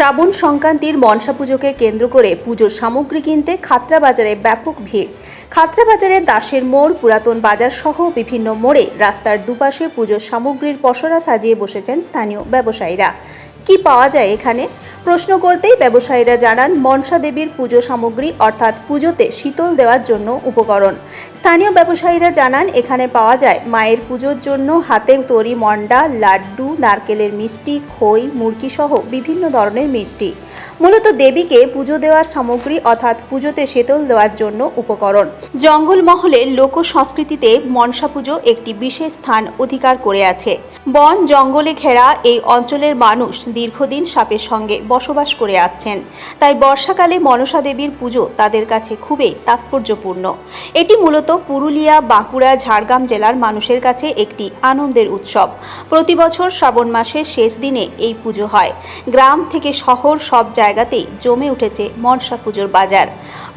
শ্রাবণ সংক্রান্তির মনসা পুজোকে কেন্দ্র করে পুজোর সামগ্রী কিনতে খাত্রা বাজারে ব্যাপক ভিড়। খাত্রা বাজারে দাসের মোড়, পুরাতন বাজার সহ বিভিন্ন মোড়ে রাস্তার দুপাশে পুজোর সামগ্রীর পসরা সাজিয়ে বসেছেন স্থানীয় ব্যবসায়ীরা। কি পাওয়া যায় এখানে? প্রশ্ন করতেই ব্যবসায়ীরা জানান, মনসা দেবীর পুজো সামগ্রী অর্থাৎ পুজোতে শীতল দেওয়ার জন্য উপকরণ। স্থানীয় ব্যবসায়ীরা জানান, এখানে পাওয়া যায় মায়ের পুজোর জন্য হাতে তৈরি, মন্ডা, লাড্ডু, নারকেলের মিষ্টি, খই মুরগি সহ বিভিন্ন ধরনের মিষ্টি। মূলত দেবীকে পুজো দেওয়ার সামগ্রী অর্থাৎ পুজোতে শীতল দেওয়ার জন্য উপকরণ। জঙ্গলমহলে লোক সংস্কৃতিতে মনসা পুজো একটি বিশেষ স্থান অধিকার করে আছে। বন জঙ্গলে ঘেরা এই অঞ্চলের মানুষ দীর্ঘদিন সাপের সঙ্গে বসবাস করে আসছেন। তাই বর্ষাকালে মনসা দেবীর পুজো তাদের কাছে খুবই তাৎপর্যপূর্ণ। এটি মূলত পুরুলিয়া, বাঁকুড়া, ঝাড়গ্রাম জেলার মানুষের কাছে একটি আনন্দের উৎসব। প্রতি বছর শ্রাবণ মাসের শেষ দিনে এই পুজো হয়। গ্রাম থেকে শহর সব জায়গাতেই জমে উঠেছে মনসা পুজোর বাজার।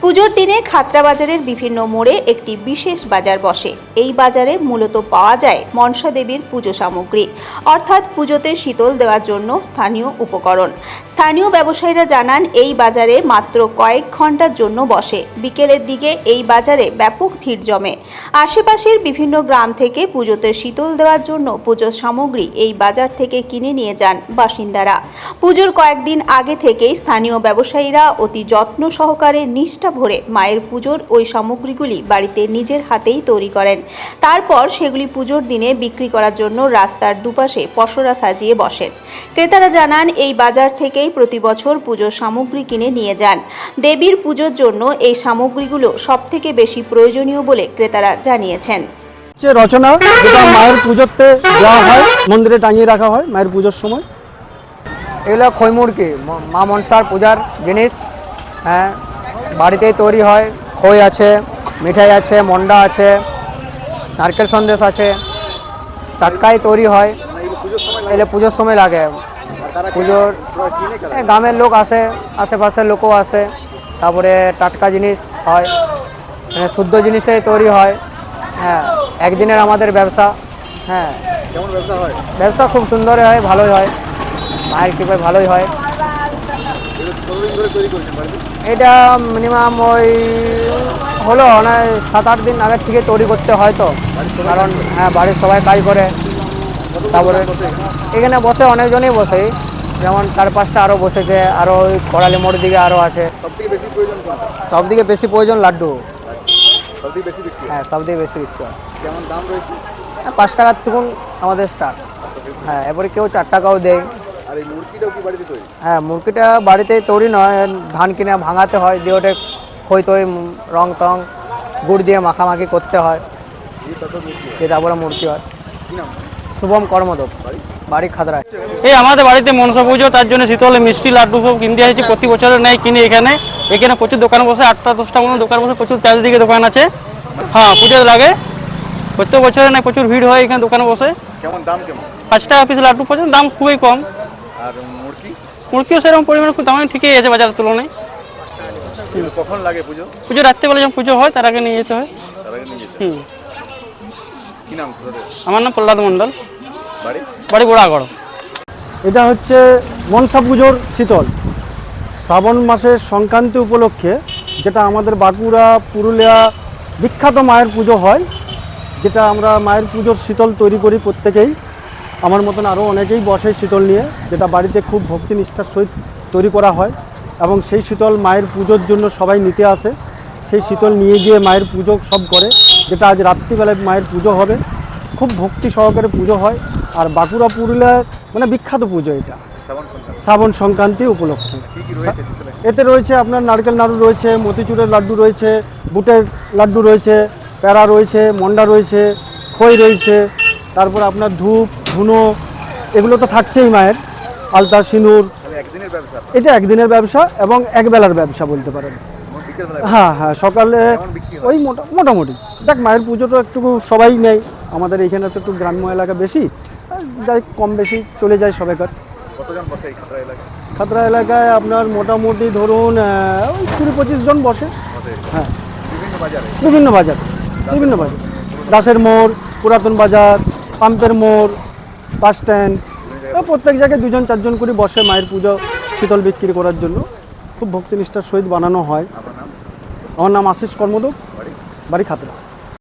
পুজোর দিনে খাতরা বাজারের বিভিন্ন মোড়ে একটি বিশেষ বাজার বসে। এই বাজারে মূলত পাওয়া যায় মনসা দেবীর পুজো সামগ্রী, অর্থাৎ পুজোতে শীতল দেওয়ার জন্য স্থানীয় উপকরণ। স্থানীয় ব্যবসায়ীরা জানান, এই বাজারে মাত্র কয়েক ঘণ্টার জন্য বসে। বিকেলের দিকে এই বাজারে ব্যাপক ভিড় জমে। আশেপাশের বিভিন্ন গ্রাম থেকে পুজোতে শীতল দেওয়ার জন্য পুজোর সামগ্রী এই বাজার থেকে কিনে নিয়ে যান বাসিন্দারা। পুজোর কয়েকদিন আগে থেকেই স্থানীয় ব্যবসায়ীরা অতি যত্ন সহকারে নিষ্ঠা ভরে মায়ের পুজোর ওই সামগ্রীগুলি বাড়িতে নিজের হাতেই তৈরি করেন। তারপর সেগুলি পুজোর দিনে বিক্রি করার জন্য রাস্তার দুপাশে পসরা সাজিয়ে বসেন। ক্রেতারা জানান এই বাজার থেকেই প্রতি বছর পুজোর সামগ্রী কিনে নিয়ে যান। দেবীর পুজোর জন্য এই সামগ্রীগুলো সবথেকে বেশি প্রয়োজনীয় বলে ক্রেতারা জানিয়েছেন। হচ্ছে রচনা যেটা মায়ের পুজোতে দেওয়া হয় মন্দিরে টাঙিয়ে রাখা হয় মায়ের পুজোর সময়। এগুলো খৈমুড়কি ম- মা মনসার পূজার জিনিস হ্যাঁ বাড়িতেই তৈরি হয় খই আছে মিঠাই আছে মন্ডা আছে নারকেল সন্দেশ আছে টাটকাই তৈরি হয়। এলে পুজোর সময় লাগে। পুজোর গ্রামের লোক আসে আশেপাশের লোকও আসে। তারপরে টাটকা জিনিস হয় মানে শুদ্ধ জিনিসে তৈরি হয়। হ্যাঁ একদিনের আমাদের ব্যবসা হ্যাঁ? ব্যবসা খুব সুন্দর হয় ভালোই হয়। মায়ের কৃপায় ভালোই হয়। এটা মিনিমাম ওই হলো মানে সাত আট দিন আগের থেকে তৈরি করতে হয় তো। কারণ হ্যাঁ বাড়ির সবাই কাজ করে। তারপরে এখানে বসে অনেকজনই বসে। যেমন চার পাঁচটা আরও বসেছে আরও ওই কড়ালি মোড় দিকে আরও আছে। সব থেকে বেশি প্রয়োজন লাড্ডু। হ্যাঁ? সব থেকে বেশি বিক্রি হয়। হ্যাঁ, পাঁচ টাকার তখন আমাদের স্টার্ট হ্যাঁ এবারে কেউ চার টাকাও দেয়। আর এই মুরগিটাও কি বাড়িতে তৈরি? হ্যাঁ মুরগিটা বাড়িতে তৈরি নয় ধান কিনে ভাঙাতে হয় দিয়ে ওটা খই তৈ রং টং গুড় দিয়ে মাখামাখি করতে হয়। হয়। দিয়ে তারপরে মুরগি হয়। শুভম কর্মদব বাড়ি? খাদরায় এই আমাদের বাড়িতে মনসা পুজো তার জন্য শীতল মিষ্টি লাড্ডু সব কিনতে আসছি। প্রতি বছরের নেই কিনে এখানে। এখানে প্রচুর দোকান বসে আটটা দশটা মতো দোকান বসে প্রচুর চারিদিকে দোকান আছে। হ্যাঁ পুজো লাগে। প্রত্যেক বছরে নাই প্রচুর ভিড় হয় এখানে দোকানে বসে। কেমন দাম কেমন? পাঁচ টাকা পিস লাড্ডু পর্যন্ত দাম খুবই কম। আর মুরগি মুরগিও সেরকম পরিমাণ খুব দাম ঠিকই আছে বাজারের তুলনায়। কখন লাগে পুজো? পুজো রাত্রেবেলা যখন পুজো হয় তার আগে নিয়ে যেতে হয়। তার আগে নিয়ে যেতে হুম। কি নাম আমার নাম প্রহ্লাদ মণ্ডল। বাড়ি? বাড়ি গোড়াগড়। এটা হচ্ছে মনসা পুজোর শীতল। শ্রাবণ মাসের সংক্রান্তি উপলক্ষে যেটা আমাদের বাঁকুড়া পুরুলিয়া বিখ্যাত মায়ের পুজো হয় যেটা আমরা মায়ের পুজোর শীতল তৈরি করি প্রত্যেকেই। আমার মতন আরও অনেকেই বসে শীতল নিয়ে যেটা বাড়িতে খুব ভক্তি নিষ্ঠার সহিত তৈরি করা হয়। এবং সেই শীতল মায়ের পুজোর জন্য সবাই নিতে আসে। সেই শীতল নিয়ে গিয়ে মায়ের পুজো সব করে যেটা আজ রাত্রিবেলায় মায়ের পুজো হবে। খুব ভক্তি সহকারে পুজো হয়। আর বাঁকুড়া পুরুলিয়ার মানে বিখ্যাত পুজো এটা। শ্রাবণ সংক্রান্তি। উপলক্ষে। এতে রয়েছে আপনার নারকেল নাড়ু রয়েছে মতিচুরের লাড্ডু রয়েছে বুটের লাড্ডু রয়েছে প্যারা রয়েছে মন্ডা রয়েছে খই রয়েছে তারপর আপনার ধূপ ধুনো এগুলো তো থাকছেই মায়ের। আলতা সিঁদুর। এটা একদিনের ব্যবসা এবং একবেলার ব্যবসা বলতে পারেন। হ্যাঁ হ্যাঁ সকালে? ওই মোটা মোটামুটি। দেখ মায়ের পুজো তো একটু সবাই নেই আমাদের এখানে তো একটু গ্রাম্য এলাকা বেশি। যাই কম বেশি চলে যায় সবাইকার খাতরা এলাকায়? আপনার মোটামুটি ধরুন ওই কুড়ি পঁচিশ জন বসে। হ্যাঁ। বিভিন্ন বাজার বিভিন্ন বাজার। দাসের মোড় পুরাতন বাজার পাম্পের মোড় বাস স্ট্যান্ড। প্রত্যেক জায়গায় দুজন, চারজন করে বসে মায়ের পুজো, শীতল বিক্রি করার জন্য। খুব ভক্তিনিষ্ঠার সহিত বানানো হয়। আমার নাম আশিস কর্মদক বাড়ি খাতড়া